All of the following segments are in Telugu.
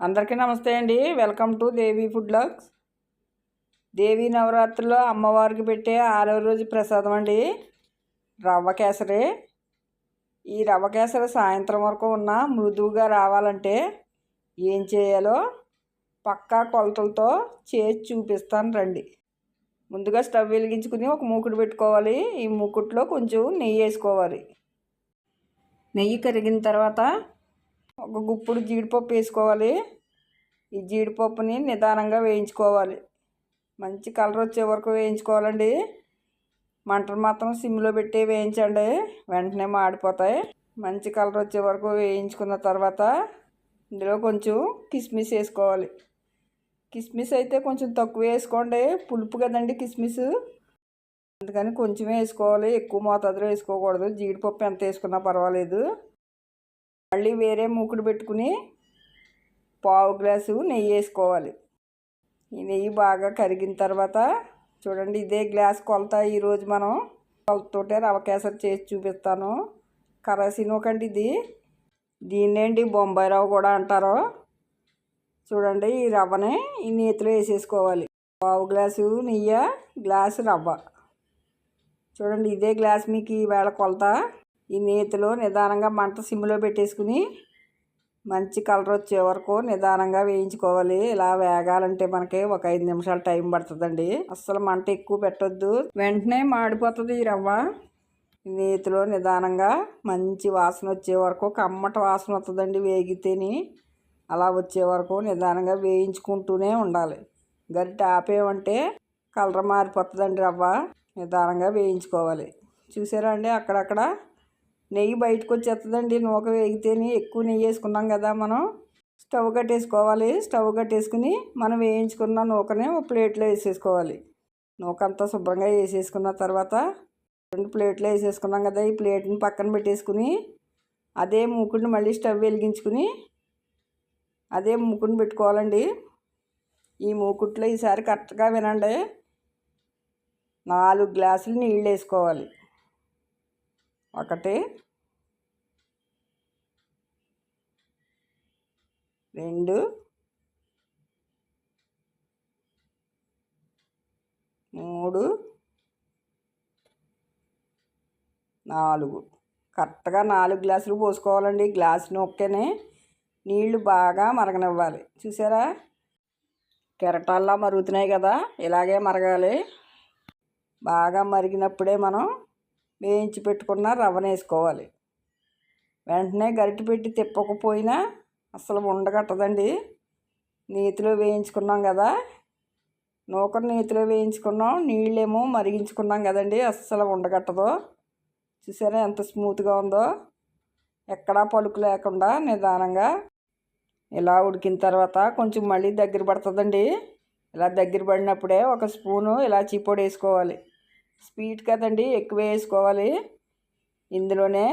అందరికీ నమస్తే అండి. Welcome to Devi food vlogs Devi నవరాత్రిలో అమ్మవారికి పెట్టే ఆరో రోజు ప్రసాదం అండి. రవ్వ కేసరి. ఈ రవ్వ కేసరి సాయంత్రం వరకు ఉన్న మృదువుగా రావాలంటే ఏం చేయాలో పక్కా కొలతలతో చేసి చూపిస్తాను రండి. ముందుగా స్టవ్ వెలిగించుకుని ఒక మూకుడు పెట్టుకోవాలి. ఈ మూకుట్లో కొంచెం నెయ్యి వేసుకోవాలి. నెయ్యి కరిగిన తర్వాత ఒక గుప్పుడు జీడిపప్పు వేసుకోవాలి. ఈ జీడిపప్పుని నిదానంగా వేయించుకోవాలి. మంచి కలర్ వచ్చే వరకు వేయించుకోవాలండి. మంటలు మాత్రం సిమ్లో పెట్టి వేయించండి. వెంటనే మాడిపోతాయి. మంచి కలర్ వచ్చే వరకు వేయించుకున్న తర్వాత ఇందులో కొంచెం కిస్మిస్ వేసుకోవాలి. కిస్మిస్ అయితే కొంచెం తక్కువ వేసుకోండి. పులుపు కదండి కిస్మిస్. అందుకని కొంచెం వేసుకోవాలి. ఎక్కువ మోతాదులో వేసుకోకూడదు. జీడిపప్పు ఎంత వేసుకున్నా పర్వాలేదు. మళ్ళీ వేరే మూకుడు పెట్టుకుని పావు గ్లాసు నెయ్యి వేసుకోవాలి. ఈ నెయ్యి బాగా కరిగిన తర్వాత చూడండి ఇదే గ్లాస్ కొలత. ఈరోజు మనం కొలతతోటే రవ కేసరి చేసి చూపిస్తాను. కరాసినోకండి ఇది. దీన్నేంటి బొంబాయి రవ్వ కూడా అంటారు. చూడండి ఈ రవ్వని ఈ నేతిలో వేసేసుకోవాలి. పావు గ్లాసు నెయ్యి గ్లాసు రవ్వ. చూడండి ఇదే గ్లాస్ మీకు ఈవేళ కొలత. ఈ నేతిలో నిదానంగా మంట సిమ్లో పెట్టేసుకుని మంచి కలర్ వచ్చే వరకు నిదానంగా వేయించుకోవాలి. ఇలా వేగాలంటే మనకి ఒక ఐదు నిమిషాలు టైం పడుతుందండి. అస్సలు మంట ఎక్కువ పెట్టొద్దు. వెంటనే మాడిపోతుంది ఈ రవ్వ. నేతిలో నిదానంగా మంచి వాసన వచ్చే వరకు కమ్మట వాసన వస్తుందండి వేగితేని. అలా వచ్చే వరకు నిదానంగా వేయించుకుంటూనే ఉండాలి. గరిట ఆపేమంటే కలర్ మారిపోతుందండి రవ్వ. నిదానంగా వేయించుకోవాలి. చూసారా అండి? అక్కడక్కడ నెయ్యి బయటకు వచ్చేస్తుందండి నూక వేగితేనే ఎక్కువ నెయ్యి వేసుకున్నాం కదా మనం. స్టవ్ కట్టేసుకోవాలి. స్టవ్ కట్టేసుకుని మనం వేయించుకున్న నూకని ఒక ప్లేట్లో వేసేసుకోవాలి. నూక అంతా శుభ్రంగా వేసేసుకున్న తర్వాత రెండు ప్లేట్లో వేసేసుకున్నాం కదా ఈ ప్లేట్ని పక్కన పెట్టేసుకుని అదే మూకుడిని మళ్ళీ స్టవ్ వెలిగించుకుని అదే మూకుడిని పెట్టుకోవాలండి. ఈ మూకుట్లో ఈసారి కరెక్ట్గా వినండి. నాలుగు గ్లాసులు నీళ్ళు వేసుకోవాలి. ఒకటి రెండు. మూడు. నాలుగు. కరెక్ట్గా నాలుగు గ్లాసులు పోసుకోవాలండి. గ్లాస్ నొక్కనే నీళ్ళు బాగా మరగనివ్వాలి. చూసారా? కెరటాల్లా మరుగుతున్నాయి కదా. ఇలాగే మరగాలి. బాగా మరిగినప్పుడే మనం వేయించి పెట్టుకున్న రవ్వను వేసుకోవాలి. వెంటనే గరిటె పెట్టి తిప్పకపోయినా అసలు ఉండగట్టదండి. నీతిలో వేయించుకున్నాం కదా. నూకను నీతిలో వేయించుకున్నాం. నీళ్ళేమో మరిగించుకున్నాం కదండి. అస్సలు ఉండగట్టదు. చూసారా ఎంత స్మూత్గా ఉందో. ఎక్కడా పలుకు లేకుండా నిదానంగా ఇలా ఉడికిన తర్వాత కొంచెం మళ్ళీ దగ్గర పడుతుందండి. ఇలా దగ్గర పడినప్పుడే ఒక స్పూను ఇలా చీపొడి వేసుకోవాలి స్వీట్ కదండి ఎక్కువ వేసుకోవాలి. ఇందులోనే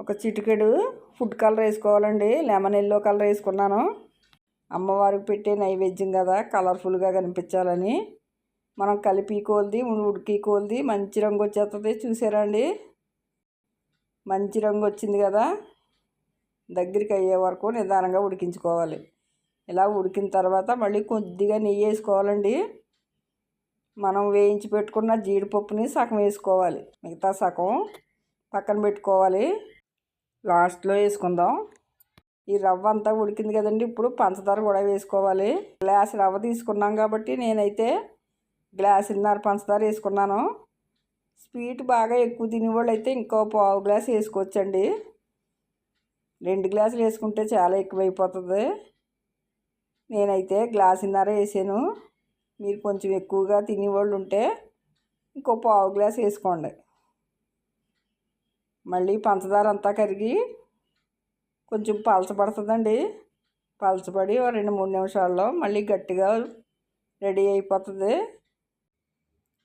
ఒక చిటికెడు ఫుడ్ కలర్ వేసుకోవాలండి. లెమన్ ఎల్లో కలర్ వేసుకున్నాను. అమ్మవారికి పెట్టే నైవేద్యం కదా కలర్ఫుల్గా కనిపించాలని. మనం కలిపి కోల్ది ఉడికి కోల్ది మంచి రంగు వచ్చేస్తుంది చూసారా అండి మంచి రంగు వచ్చింది కదా. దగ్గరికి అయ్యే వరకు నిదానంగా ఉడికించుకోవాలి. ఇలా ఉడికిన తర్వాత మళ్ళీ కొద్దిగా నెయ్యి వేసుకోవాలండి. మనం వేయించి పెట్టుకున్న జీడిపప్పుని సగం వేసుకోవాలి. మిగతా సగం పక్కన పెట్టుకోవాలి. లాస్ట్లో వేసుకుందాం. ఈ రవ్వ అంతా ఉడికింది కదండి ఇప్పుడు పంచదార కూడా వేసుకోవాలి. గ్లాస్ రవ్వ తీసుకున్నాం కాబట్టి నేనైతే గ్లాసున్నర పంచదార వేసుకున్నాను. స్వీట్ బాగా ఎక్కువ తినేవాళ్ళు అయితే ఇంకో పావు గ్లాస్ వేసుకోవచ్చండి. రెండు గ్లాసులు వేసుకుంటే చాలా ఎక్కువైపోతుంది. నేనైతే గ్లాసున్నర వేసాను. మీరు కొంచెం ఎక్కువగా తినేవాళ్ళు ఉంటే ఇంకో పావు గ్లాస్ వేసుకోండి. మళ్ళీ పంచదార అంతా కరిగి కొంచెం పలచబడుతుందండి పలచబడి రెండు మూడు నిమిషాల్లో మళ్ళీ గట్టిగా రెడీ అయిపోతుంది.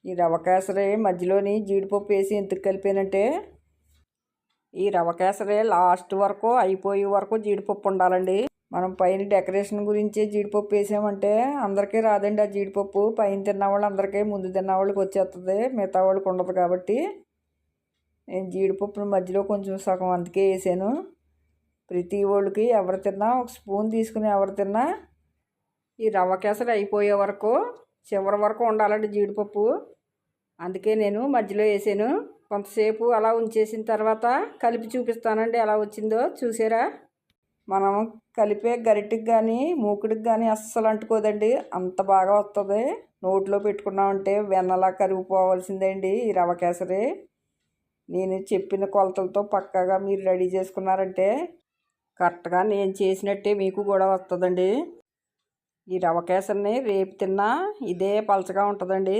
ఈ రవ కేసరి మధ్యలోని జీడిపప్పు వేసి ఎందుకు కలిపానంటే ఈ రవ కేసరి లాస్ట్ వరకు అయిపోయే వరకు జీడిపప్పు ఉండాలండి. మనం పైన డెకరేషన్ గురించి జీడిపప్పు వేసామంటే అందరికీ రాదండి ఆ జీడిపప్పు. పైన తిన్న వాళ్ళు అందరికీ ముందు తిన్న వాళ్ళకి వచ్చేస్తుంది. మిగతా వాళ్ళకి ఉండదు కాబట్టి నేను జీడిపప్పును మధ్యలో కొంచెం సగం అందుకే వేసాను. ప్రతి వాళ్ళకి ఎవరు తిన్నా ఒక స్పూన్ తీసుకుని ఎవరు తిన్నా ఈ రవ్వ కేసరి అయిపోయే వరకు చివరి వరకు ఉండాలండి జీడిపప్పు. అందుకే నేను మధ్యలో వేసాను. కొంతసేపు అలా ఉంచేసిన తర్వాత కలిపి చూపిస్తానండి ఎలా వచ్చిందో. చూసారా? మనం కలిపే గరిటెకి కానీ మూకుడికి కానీ అస్సలు అంటుకోదండి. అంత బాగా వస్తుంది నోట్లో పెట్టుకున్నామంటే వెన్నలా కరిగిపోవాల్సిందండి ఈ రవ కేసరి. నేను చెప్పిన కొలతలతో పక్కాగా మీరు రెడీ చేసుకున్నారంటే కరెక్ట్గా నేను చేసినట్టే మీకు కూడా వస్తుందండి. ఈ రవ కేసరిని రేపు తిన్నా ఇదే పలచగా ఉంటుందండి.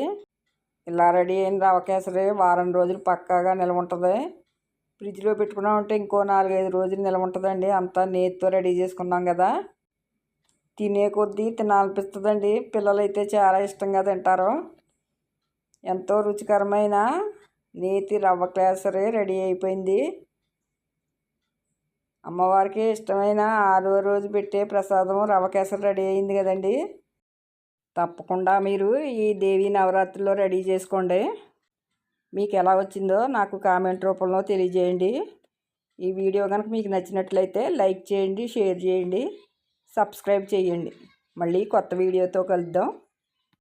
ఇలా రెడీ అయిన రవ కేసరి వారం రోజులు పక్కాగా నిల్వ ఉంటుంది. ఫ్రిడ్జ్లో పెట్టుకున్నామంటే ఇంకో నాలుగైదు రోజులు నిల్వ ఉంటుందండి. అంతా నేతితో రెడీ చేసుకున్నాం కదా. తినే కొద్దీ తినాలనిపిస్తుందండి. పిల్లలైతే చాలా ఇష్టంగా తింటారు. ఎంతో రుచికరమైన నేతి రవ్వ కేసరి రెడీ అయిపోయింది. అమ్మవారికి ఇష్టమైన ఆరో రోజు పెట్టే ప్రసాదం రవ్వ కేసరి రెడీ అయింది కదండి. తప్పకుండా మీరు ఈ దేవీ నవరాత్రిలో రెడీ చేసుకోండి. మీకు ఎలా వచ్చిందో నాకు కామెంట్ రూపంలో తెలియజేయండి. ఈ వీడియో కనుక మీకు నచ్చినట్లయితే లైక్ చేయండి షేర్ చేయండి సబ్స్క్రైబ్ చేయండి. మళ్ళీ కొత్త వీడియోతో కలుద్దాం.